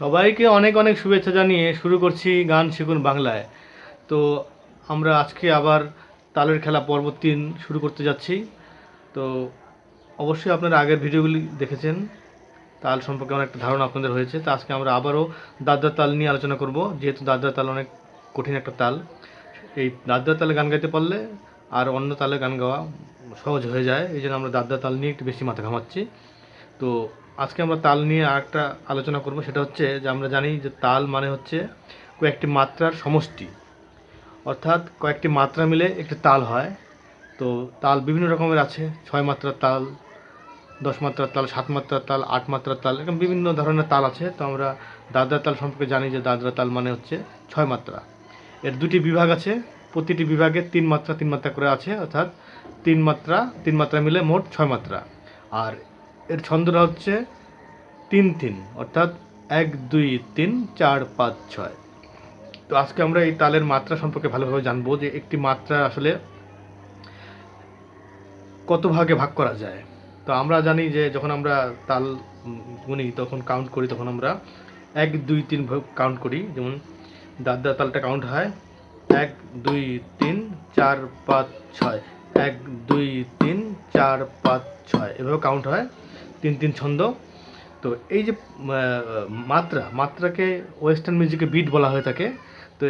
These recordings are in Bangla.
সবাইকে অনেক অনেক শুভেচ্ছা জানিয়ে শুরু করছি গান শিখুন বাংলায়। তো আমরা আজকে আবার তালের খেলা পর্ব তিন শুরু করতে যাচ্ছি। তো অবশ্যই আপনারা আগের ভিডিওগুলি দেখেছেন। তাল সম্পর্কে অনেক একটা ধারণা আপনাদের হয়েছে। তো আজকে আমরা আবারও দাদরা তাল নিয়ে আলোচনা করব। যেহেতু দাদরা তাল অনেক কঠিন একটা তাল, এই দাদরা তালে গান গাইতে পারলে আর অন্য তালে গান গাওয়া সহজ হয়ে যায়। এই জন্য আমরা দাদরা তাল নিয়ে একটু বেশি মাথা ঘামাচ্ছি। তো আজকে আমরা তাল নিয়ে আরেকটা আলোচনা করব, সেটা হচ্ছে যে আমরা জানি যে তাল মানে হচ্ছে কয়েকটি মাত্রার সমষ্টি। অর্থাৎ কয়েকটি মাত্রা মিলে একটি তাল হয়। তো তাল বিভিন্ন রকমের আছে, ছয় মাত্রার তাল, দশ মাত্রার তাল, সাত মাত্রার তাল, আট মাত্রার তাল, এরকম বিভিন্ন ধরনের তাল আছে। তো আমরা দাদরা তাল সম্পর্কে জানি যে দাদরা তাল মানে হচ্ছে ছয় মাত্রা। এর দুটি বিভাগ আছে, প্রতিটি বিভাগে তিন মাত্রা তিন মাত্রা করে আছে, অর্থাৎ তিন মাত্রা তিন মাত্রা মিলে মোট ছয় মাত্রা। আর এর ছন্দটা হচ্ছে তিন তিন, অর্থাৎ এক, দুই, তিন, চার, পাঁচ, ছয়। তো আজকে আমরা এই তালের মাত্রা সম্পর্কে ভালোভাবে জানব যে একটি মাত্রা আসলে কত ভাগে ভাগ করা যায়। তো আমরা জানি যে যখন আমরা তাল গুনি, তখন কাউন্ট করি, তখন আমরা এক, দুই, তিন কাউন্ট করি। যেমন দাদা তালটা কাউন্ট হয়, এক, দুই, তিন, চার, পাঁচ, ছয়। এক, দুই, তিন, চার, পাঁচ, ছয়। এভাবে কাউন্ট হয়। তিন তিন ছন্দ। তো এই যে মাত্রা, মাত্রাকে ওয়েস্টার্ন মিউজিকে বিট বলা হয়ে থাকে। তো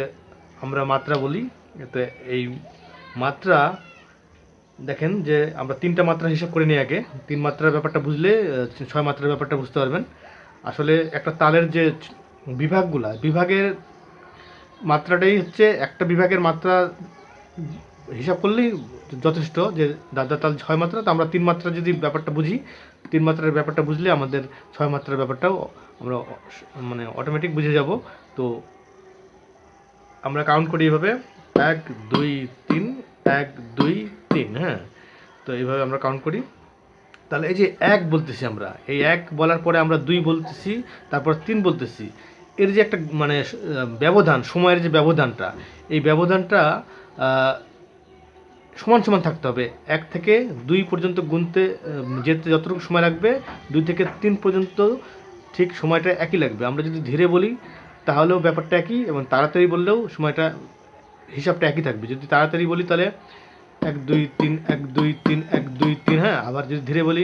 আমরা মাত্রা বলি, তো এই মাত্রা, দেখেন যে আমরা তিনটা মাত্রা হিসাব করে নিই আগে। তিন মাত্রার ব্যাপারটা বুঝলে ছয় মাত্রার ব্যাপারটা বুঝতে পারবেন। আসলে একটা তালের যে বিভাগগুলা, বিভাগের মাত্রাটাই হচ্ছে একটা বিভাগের মাত্রা হিসাব করলেই যথেষ্ট যে দাদা তাল ছয় মাত্রা, তো আমরা তিন মাত্রা যদি ব্যাপারটা বুঝি, তিন মাত্রার ব্যাপারটা বুঝলে আমাদের ছয় মাত্রার ব্যাপারটাও আমরা মানে অটোমেটিক বুঝে যাব। তো আমরা কাউন্ট করি এইভাবে এক, দুই, তিন, এক, দুই, তিন হ্যাঁ? তো এইভাবে আমরা কাউন্ট করি। তাহলে এই যে এক বলতেছি আমরা, এই এক বলার পরে আমরা দুই বলতেছি, তারপর তিন বলতেছি। এর যে একটা মানে ব্যবধান, সময়ের যে ব্যবধানটা, এই ব্যবধানটা সমান সমান থাকতে হবে। এক থেকে দুই পর্যন্ত গুনতে যেতে যতটুকু সময় লাগবে, দুই থেকে তিন পর্যন্ত ঠিক সময়টা একই লাগবে। আমরা যদি ধীরে বলি, তাহলেও ব্যাপারটা একই এবং তাড়াতাড়ি বললেও সময়টা, হিসাবটা একই থাকবে। যদি তাড়াতাড়ি বলি তাহলে এক, দুই, তিন, এক, দুই, তিন, এক, দুই, তিন হ্যাঁ? আবার যদি ধীরে বলি,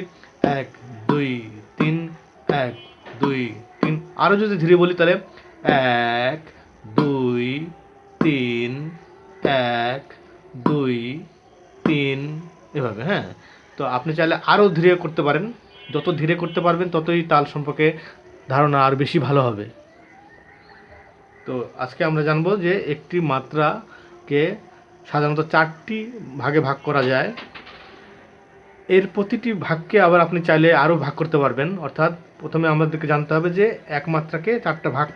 এক, দুই, তিন, এক, দুই, তিন আরও যদি ধীরে বলি তাহলে এক, দুই, তিন, এক, দুই তিন, এভাবে হ্যাঁ? তো আপনি চাইলে আরও ধীরে করতে পারেন। যত ধীরে করতে পারবেন, ততই তাল সম্পর্কে ধারণা আর বেশি ভালো হবে। তো আজকে আমরা জানব যে একটি মাত্রাকে সাধারণত চারটি ভাগে ভাগ করা যায়। এর প্রতিটি ভাগকে আবার আপনি চাইলে আরও ভাগ করতে পারবেন। অর্থাৎ প্রথমে আমাদেরকে জানতে হবে যে এক মাত্রাকে চারটা ভাগ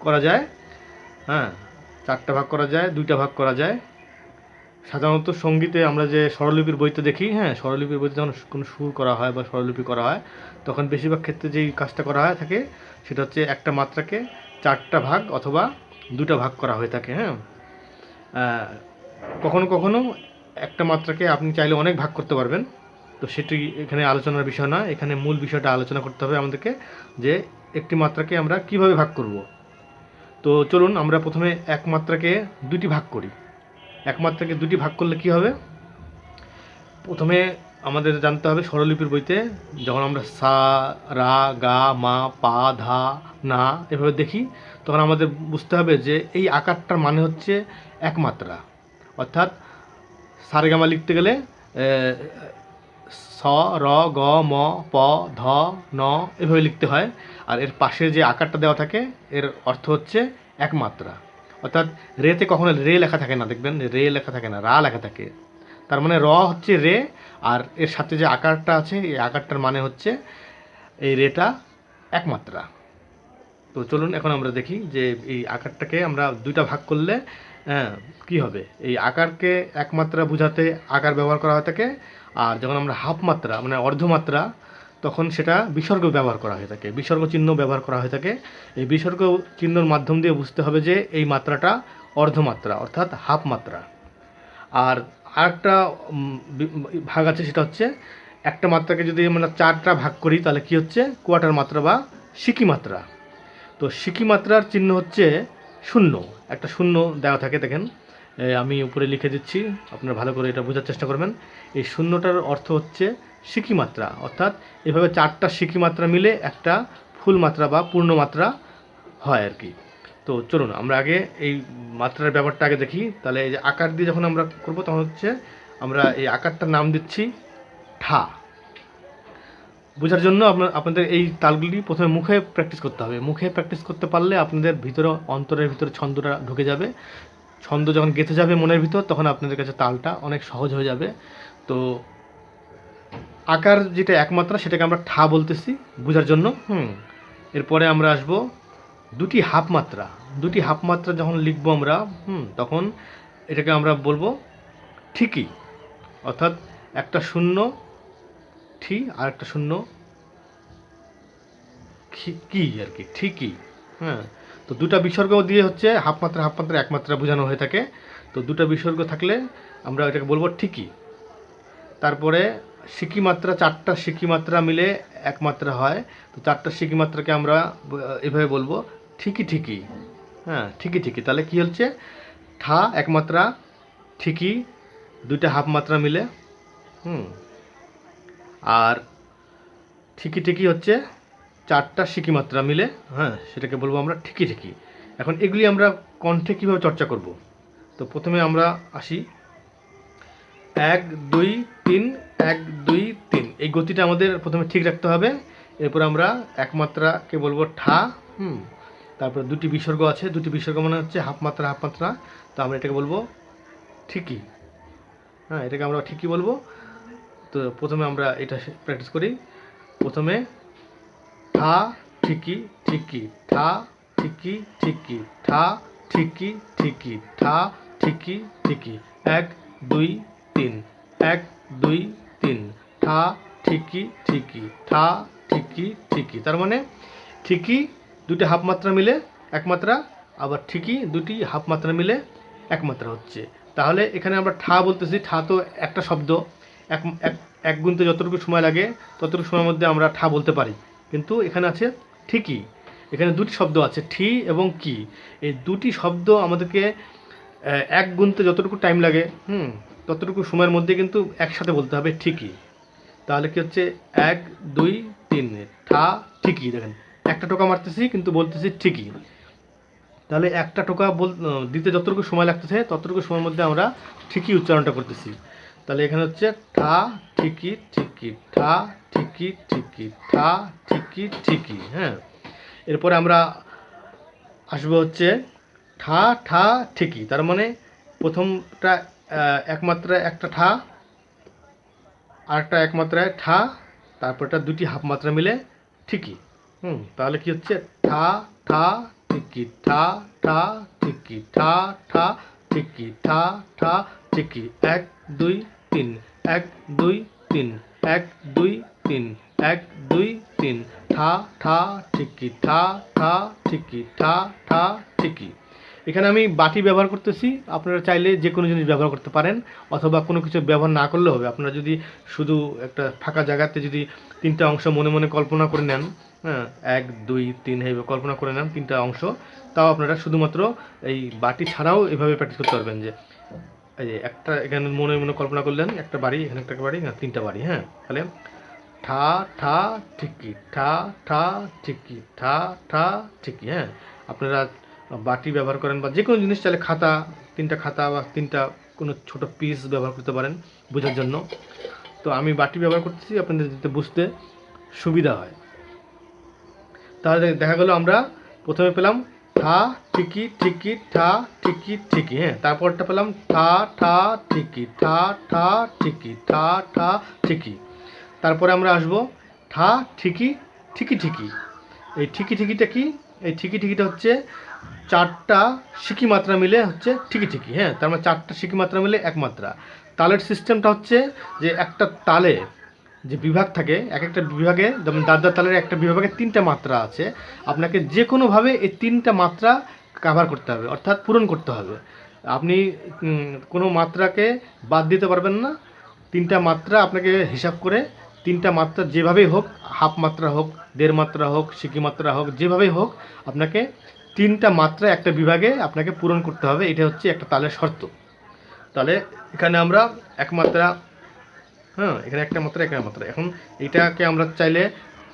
করা যায়। হ্যাঁ চারটা ভাগ করা যায়, দুইটা ভাগ করা যায়। সাধারণত সঙ্গীতে আমরা যে স্বরলিপির বইতে দেখি হ্যাঁ স্বরলিপির বইতে যখন কোনো সুর করা হয় বা স্বরলিপি করা হয়, তখন বেশিরভাগ ক্ষেত্রে যেই কাজটা করা হয় থাকে, সেটা হচ্ছে একটা মাত্রাকে চারটা ভাগ অথবা দুটা ভাগ করা হয়ে থাকে হ্যাঁ। কখনো কখনো একটা মাত্রাকে আপনি চাইলে অনেক ভাগ করতে পারবেন। তো সেটি এখানে আলোচনার বিষয় না এখানে মূল বিষয়টা আলোচনা করতে হবে আমাদেরকে যে একটি মাত্রাকে আমরা কীভাবে ভাগ করব। তো চলুন আমরা প্রথমে এক মাত্রাকে দুটি ভাগ করি। এক মাত্রাকে দুটি ভাগ করলে কি হবে? প্রথমে আমাদের জানতে হবে স্বরলিপির বইতে যখন আমরা সা, রা, গা, মা, পা, ধা, না এভাবে দেখি, তখন আমাদের বুঝতে হবে যে এই আকারটার মানে হচ্ছে এক মাত্রা অর্থাৎ সারেগামা লিখতে গেলে স, র, গ, ম, প, ধ, ন এভাবে লিখতে হয়। আর এর পাশে যে আকারটা দেওয়া থাকে, এর অর্থ হচ্ছে এক মাত্রা অর্থাৎ রেতে কখনো রে লেখা থাকে না, দেখবেন? রে লেখা থাকে না, রা লেখা থাকে। তার মানে র হচ্ছে রে, আর এর সাথে যে আকারটা আছে, এই আকারটার মানে হচ্ছে এই রেটা এক মাত্রা তো চলুন এখন আমরা দেখি যে এই আকারটাকে আমরা দুইটা ভাগ করলে হ্যাঁ কী হবে? এই আকারকে এক মাত্রা বোঝাতে, আকার ব্যবহার করা হয়ে থাকে, আর যখন আমরা হাফ মাত্রা মানে অর্ধমাত্রা তখন সেটা বিসর্গ ব্যবহার করা হয়ে থাকে, বিসর্গ চিহ্ন ব্যবহার করা হয়ে থাকে। এই বিসর্গ চিহ্নর মাধ্যম দিয়ে বুঝতে হবে যে এই মাত্রাটা অর্ধমাত্রা, অর্থাৎ হাফ মাত্রা। আর আরেকটা ভাগ আছে সেটা হচ্ছে, একটা মাত্রাকে যদি আমরা চারটা ভাগ করি, তাহলে কি হচ্ছে? কোয়াটার মাত্রা বা সিকি মাত্রা। তো সিকি মাত্রার চিহ্ন হচ্ছে শূন্য। একটা শূন্য দেওয়া থাকে, দেখেন। আমি উপরে লিখে দিচ্ছি, আপনারা ভালো করে এটা বোঝার চেষ্টা করবেন। এই শূন্যটার অর্থ হচ্ছে সিকি মাত্রা, অর্থাৎ এভাবে চারটা সিকি মাত্রা মিলে একটা ফুল মাত্রা বা পূর্ণ মাত্রা হয় আর কি। তো চলুন, আমরা আগে এই মাত্রার ব্যাপারটা আগে দেখি। তাহলে এই যে আকার দিয়ে যখন আমরা করব, তখন হচ্ছে আমরা এই আকারটার নাম দিচ্ছি ঠা। বোঝার জন্য আপনার, আপনাদের এই তালগুলি প্রথমে মুখে প্র্যাকটিস করতে হবে। মুখে প্র্যাকটিস করতে পারলে আপনাদের ভিতরে, অন্তরের ভিতরে ছন্দটা ঢুকে যাবে। ছন্দ যখন গেঁথে যাবে মনের ভিতর, তখন আপনাদের কাছে তালটা অনেক সহজ হয়ে যাবে। তো আকার যেটা একমাত্রা সেটাকে আমরা ঠা বলতেছি বোঝার জন্য। হুম। এরপরে আমরা আসব দুটি হাফ মাত্রা দুটি হাফ মাত্রা যখন লিখব আমরা হুম তখন এটাকে আমরা বলব ঠিকই। অর্থাৎ একটা শূন্য ঠি আর একটা শূন্য কি আর কি ঠিকই। হ্যাঁ তো দুটা বিসর্গ দিয়ে হচ্ছে হাফ মাত্রা হাফ মাত্রা এক মাত্রা বোঝানো হয়ে থাকে। তো দুটো বিসর্গ থাকলে আমরা এটাকে বলব ঠিকই। তারপরে সিকি মাত্রা, চারটা সিকি মাত্রা মিলে এক মাত্রা হয়। তো চারটা সিকি মাত্রাকে আমরা এভাবে বলব, ঠিকই ঠিকই। হ্যাঁ ঠিকই ঠিকই। তাহলে কি হচ্ছে? ঠা এক মাত্রা, ঠিকই দুইটা হাফ মাত্রা মিলে, হুম। আর ঠিকই ঠিকই হচ্ছে, চারটা সিকি মাত্রা মিলে হ্যাঁ সেটাকে বলব আমরা ঠিকই ঠিকই। এখন এগুলি আমরা কণ্ঠে কীভাবে চর্চা করব? তো প্রথমে আমরা আসি। এক, দুই তিন, এক, দুই, তিন। এই গতিটা আমাদের প্রথমে ঠিক রাখতে হবে। এরপর আমরা একমাত্রাকে বলব ঠা, হুম। তারপর দুটি বিসর্গ আছে। দুটি বিসর্গ মানে হচ্ছে হাফ মাত্রা হাফ মাত্রা। তো আমরা এটাকে বলব ঠিকই। হ্যাঁ এটাকে আমরা ঠিকই বলব। তো প্রথমে আমরা এটা প্র্যাকটিস করি। প্রথমে ঠা ঠিকই ঠিকই। ঠা ঠিকই ঠিকই। ঠা ঠিকই ঠিকই। ঠা ঠিকই ঠিকই। এক, দুই, তিন। এক দুই, তিন। ঠা, ঠিকই ঠিকই। ঠা, ঠিকই ঠিকই। তার মানে ঠিকই দুটি হাফ মাত্রা মিলে এক মাত্রা, আবার ঠিকই দুটি হাফ মাত্রা মিলে এক মাত্রা হচ্ছে। তাহলে এখানে আমরা ঠা বলতেছি। ঠা তো একটা শব্দ। এক এক এক গুনতে যতটুকু সময় লাগে, ততটুকু সময়ের মধ্যে আমরা ঠা বলতে পারি। কিন্তু এখানে আছে ঠিকই। এখানে দুটি শব্দ আছে, ঠি এবং কি। এই দুটি শব্দ আমাদেরকে এক গুনতে যতটুকু টাইম লাগে, হুম ততটুকু সময়ের মধ্যে কিন্তু একসাথে বলতে হবে ঠিকই। তাহলে কি হচ্ছে? এক, দুই, তিন। ঠা, ঠিকই। দেখেন, একটা টোকা মারতেছি, কিন্তু বলতেছি ঠিকই। তাহলে একটা টোকা বল দিতে যতটুকু সময় লাগতেছে, ততটুকু সময়ের মধ্যে আমরা ঠিকই উচ্চারণটা করতেছি। তাহলে এখানে হচ্ছে ঠা, ঠিকই ঠিকই। ঠা, ঠিকই ঠিকই। ঠা, ঠিকই ঠিকই। হ্যাঁ? এরপরে আমরা আসব হচ্ছে ঠা ঠা, ঠিকই। তার মানে প্রথমটা একমাত্রায় একটা ঠা, আরেকটা একমাত্রায় ঠা, তারপরটা দুটি হাফ মাত্রা মিলে ঠিকই। হুম, তাহলে কি হচ্ছে? ঠা ঠা, ঠিকই, ঠা ঠা, ঠিকই, ঠা ঠা, ঠিকই, ঠা ঠা, ঠিকই। এক, দুই, তিন, এক, দুই, তিন, এক, দুই, তিন, এক, দুই, তিন। ঠা ঠা, ঠিকই, ঠা ঠা, ঠিকই, ঠা ঠা, ঠিকই। এখানে আমি বাটি ব্যবহার করতেছি। আপনারা চাইলে যে কোনো জিনিস ব্যবহার করতে পারেন, অথবা কোনো কিছু ব্যবহার না করলেও হবে। আপনারা যদি শুধু একটা ফাঁকা জায়গাতে যদি তিনটা অংশ মনে মনে কল্পনা করে নেন হ্যাঁ এক, দুই, তিন, এইভাবে কল্পনা করে নেন তিনটা অংশ, তাও আপনারা শুধুমাত্র এই বাটি ছাড়াও এভাবে প্র্যাকটিস করতে পারবেন যে, এই যে একটা এখানে মনে মনে কল্পনা করলেন, একটা বাড়ি, এখানে একটা বাড়ি না তিনটা বাড়ি হ্যাঁ তাহলে ঠা ঠা, ঠিকই, ঠা ঠা, ঠিকই, ঠা ঠা, ঠিকই হ্যাঁ আপনারা বাটি ব্যবহার করেন বা যে কোনো জিনিস চাইলে খাতা, তিনটা খাতা বা তিনটা কোনো ছোট পিস ব্যবহার করতে পারেন বোঝার জন্য। তো আমি বাটি ব্যবহার করতেছি, আপনাদের যাতে বুঝতে সুবিধা হয়। তাহলে দেখা গেল আমরা প্রথমে পেলাম ঠা ঠিকি ঠিকি, ঠা, ঠিকি ঠিকি হ্যাঁ? তারপরটা পেলাম ঠা ঠা, ঠিকি, ঠা ঠা, ঠিকি, ঠা ঠা, ঠিকি। তারপরে আমরা আসব ঠা ঠিকি ঠিকি ঠিকি। এই ঠিকি, ঠিকিটা কি? এই ঠিকি ঠিকিটা হচ্ছে চারটা সিকি মাত্রা মিলে হচ্ছে ঠিকি ঠিকি হ্যাঁ তার মানে চারটা সিকি মাত্রা মিলে এক মাত্রা। তালের সিস্টেমটা হচ্ছে যে একটা তালে যে বিভাগ থাকে এক একটা বিভাগে, যেমন দাদা তালের একটা বিভাগে তিনটা মাত্রা আছে। আপনাকে যে কোনোভাবে এই তিনটা মাত্রা কাভার করতে হবে, অর্থাৎ পূরণ করতে হবে। আপনি কোনো মাত্রাকে বাদ দিতে পারবেন না। তিনটা মাত্রা আপনাকে হিসাব করে তিনটা মাত্রা যেভাবেই হোক, হাফ মাত্রা হোক, দেড় মাত্রা হোক, সিকি মাত্রা হোক, যেভাবেই হোক, আপনাকে তিনটা মাত্রা একটা বিভাগে আপনাকে পূরণ করতে হবে। এটা হচ্ছে একটা তালের শর্ত। তাহলে এখানে আমরা এক মাত্রা হ্যাঁ এখানে একটা মাত্রা, এখানে মাত্রা। এখন এটাকে আমরা চাইলে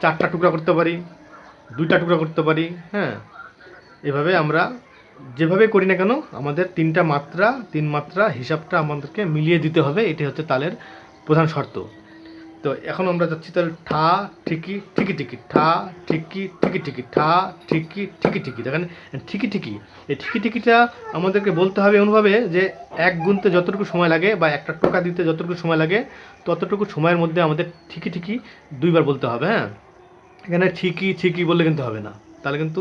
চারটা টুকরা করতে পারি, দুইটা টুকরা করতে পারি হ্যাঁ। এভাবে আমরা যেভাবে করি না কেন, আমাদের তিনটা মাত্রা, তিন মাত্রা হিসাবটা আমাদেরকে মিলিয়ে দিতে হবে। এটি হচ্ছে তালের প্রধান শর্ত। তো এখন আমরা যাচ্ছি তাহলে ঠা ঠিকি ঠিকি ঠিকি ঠা ঠিকি ঠিকি ঠিকি ঠা ঠিকি ঠিকি ঠিকি দেখেন ঠিকি ঠিকি এই ঠিকি ঠিকিটা আমাদেরকে বলতে হবে এমনভাবে যে এক গুনতে যতটুকু সময় লাগে বা একটা টোকা দিতে যতটুকু সময় লাগে ততটুকু সময়ের মধ্যে আমাদের ঠিকি ঠিকি দুইবার বলতে হবে হ্যাঁ এখানে ঠিকই ঠিকই বললে কিন্তু হবে না তাহলে কিন্তু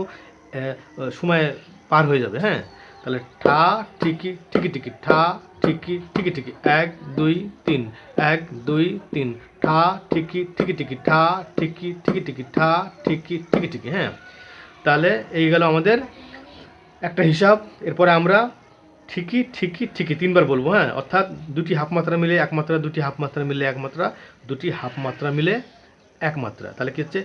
সময় পার হয়ে যাবে হ্যাঁ তাহলে ঠা ঠিকি ঠিকি ঠিকি ঠা ঠিকি ঠিকি ঠিকি এক দুই তিন এক দুই তিন ঠা ঠিকি ঠিকি ঠিকি ঠা ঠিকি ঠিকি ঠিকি ঠা ঠিকি ঠিকি ঠিকি হ্যাঁ তাহলে এই গেল আমাদের একটা হিসাব এরপরে আমরা ঠিকই ঠিকই ঠিকই তিনবার বলব হ্যাঁ অর্থাৎ দুটি হাফ মাত্রা মিলে এক মাত্রা দুটি হাফ মাত্রা মিলে এক মাত্রা দুটি হাফ মাত্রা মিলে এক মাত্রা তাহলে কি হচ্ছে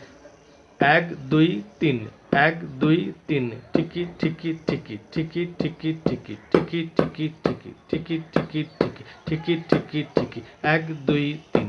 এক দুই তিন এক দুই তিন ঠিকি ঠিকি ঠিকি ঠিকি ঠিকি ঠিকি ঠিকি ঠিকি ঠিকি ঠিকি ঠিকি ঠিকি ঠিকি ঠিকি ঠিকি এক দুই তিন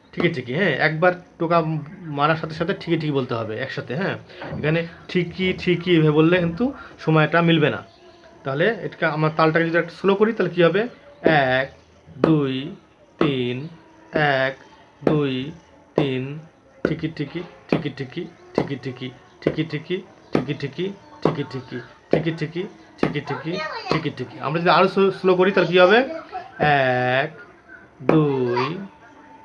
টিকি টিকি হ্যাঁ একবার টোকা মারার সাথে সাথে ঠিকই ঠিকই বলতে হবে একসাথে হ্যাঁ এখানে ঠিকই ঠিকই এভাবে বললে কিন্তু সময়টা মিলবে না তাহলে এটা আমার তালটাকে যদি একটা স্লো করি তাহলে কী হবে এক দুই তিন এক দুই তিন ঠিকি ঠিকি ঠিকি ঠিকি ঠিকি ঠিকই ঠিকি ঠিকি ঠিকি ঠিকি ঠিকি ঠিকই ঠিকি ঠিকই ঠিকই ঠিকি ঠিকই ঠিকি আমরা যদি আরও স্লো করি তাহলে কী হবে এক দুই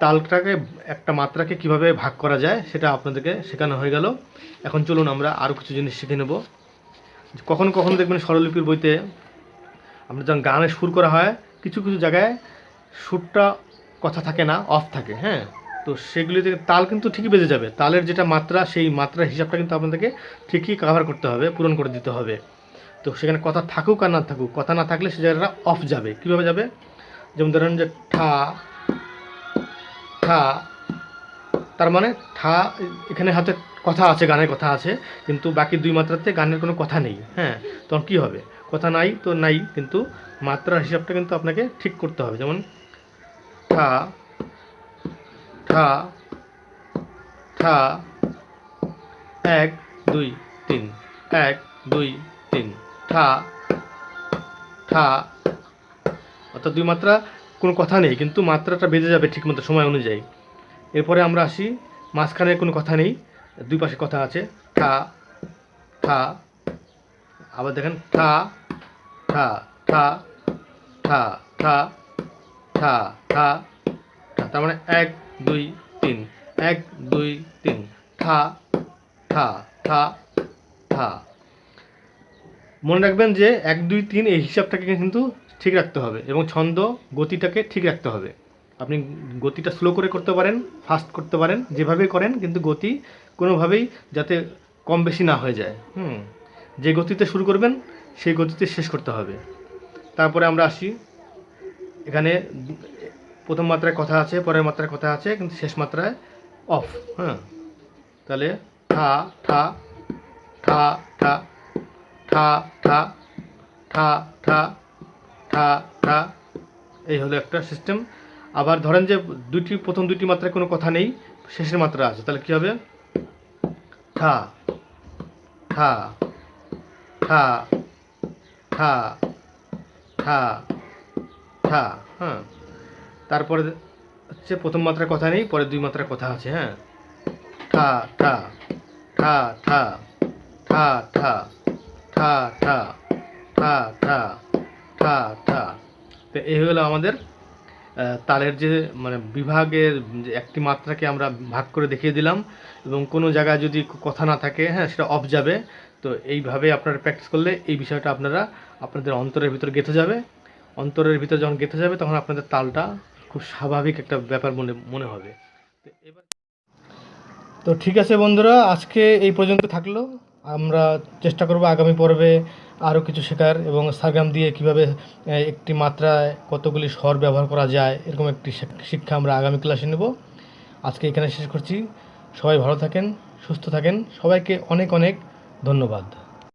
তালটাকে একটা মাত্রাকে কীভাবে ভাগ করা যায় সেটা আপনাদেরকে শেখানো হয়ে গেল। এখন চলুন আমরা আরও কিছু জিনিস শিখে নেব। কখনো কখনো দেখবেন স্বরলিপির বইতে আমরা যখন গানে সুর করা হয়, কিছু কিছু জায়গায় সুরটা কথা থাকে না অফ থাকে হ্যাঁ? তো সেগুলি থেকে তাল কিন্তু ঠিকই বেজে যাবে। তালের যেটা মাত্রা, সেই মাত্রার হিসাবটা কিন্তু আপনাদেরকে ঠিকই কাভার করতে হবে, পূরণ করে দিতে হবে। তো সেখানে কথা থাকুক আর না থাকুক, কথা না থাকলে সে জায়গাটা অফ যাবে। কীভাবে যাবে? যেমন ধরেন যে ঠা ঠা তার মানে থা, এখানে হাতে কথা আছে, গানের কথা আছে, কিন্তু বাকি দুই মাত্রাতে গানের কোনো কথা নেই হ্যাঁ? তখন কী হবে? কথা নাই তো নাই, কিন্তু মাত্রার হিসাবটা কিন্তু আপনাকে ঠিক করতে হবে। যেমন ঠা ঠা ঠা এক, দুই, তিন, এক, দুই, তিন ঠা ঠা অর্থাৎ দুই মাত্রা কোনো কথা নেই কিন্তু মাত্রাটা বেজে যাবে ঠিক মতো সময় অনুযায়ী এরপরে আমরা আসি মাঝখানে কোনো কথা নেই দুই পাশে কথা আছে ঠা ঠা আবার দেখেন ঠা ঠা ঠা ঠা ঠা ঠা ঠা ঠা তার মানে এক দুই তিন এক দুই তিন ঠা ঠা ঠা ঠা মনে রাখবেন যে এক, দুই, তিন এই হিসাবটাকে কিন্তু ঠিক রাখতে হবে এবং ছন্দ গতিটাকে ঠিক রাখতে হবে। আপনি গতিটা স্লো করে করতে পারেন ফাস্ট করতে পারেন যেভাবে করেন কিন্তু গতি কোনোভাবেই যাতে কম বেশি না হয়ে যায়। হুম, যে গতিতে শুরু করবেন সেই গতিতে শেষ করতে হবে। তারপরে আমরা আসি। এখানে প্রথম মাত্রায় কথা আছে, পরের মাত্রায় কথা আছে, কিন্তু শেষ মাত্রায় অফ হ্যাঁ। তাহলে ঠা ঠা ঠা ঠা ঠা ঠা ঠা ঠা ঠা ঠা এই হলো একটা সিস্টেম আবার ধরেন যে দুইটি প্রথম দুইটি মাত্রায় কোনো কথা নেই শেষের মাত্রা আছে তাহলে কী হবে ঠা ঠা ঠা ঠা ঠা ঠা হ্যাঁ তারপরে হচ্ছে প্রথম মাত্রার কথা নেই পরে দুই মাত্রার কথা আছে হ্যাঁ ঠা ঠা ঠা ঠা ঠা ঠা ঠা ঠা ঠা ঠা ঠা তো এই হলো আমাদের তালের যে মানে বিভাগের যে একটি মাত্রাকে আমরা ভাগ করে দেখিয়ে দিলাম এবং কোনো জায়গায় যদি কথা না থাকে হ্যাঁ সেটা অফ যাবে। তো এইভাবে আপনারা প্র্যাকটিস করলে এই বিষয়টা আপনারা আপনাদের অন্তরের ভিতর গেঁথে যাবে। অন্তরের ভিতর যখন গেঁথে যাবে, তখন আপনাদের তালটা খুব স্বাভাবিক একটা ব্যাপার মনে মনে হবে। তো এবার তো ঠিক আছে বন্ধুরা, আজকে এই পর্যন্ত থাকল। আমরা চেষ্টা করব আগামী পর্বে আরও কিছু শেখার এবং সারগাম দিয়ে কীভাবে একটি মাত্রায় কতগুলি স্বর ব্যবহার করা যায়, এরকম একটি শিক- শিক্ষা আমরা আগামী ক্লাসে নেব। আজকে এখানে শেষ করছি। সবাই ভালো থাকেন, সুস্থ থাকেন। সবাইকে অনেক অনেক ধন্যবাদ।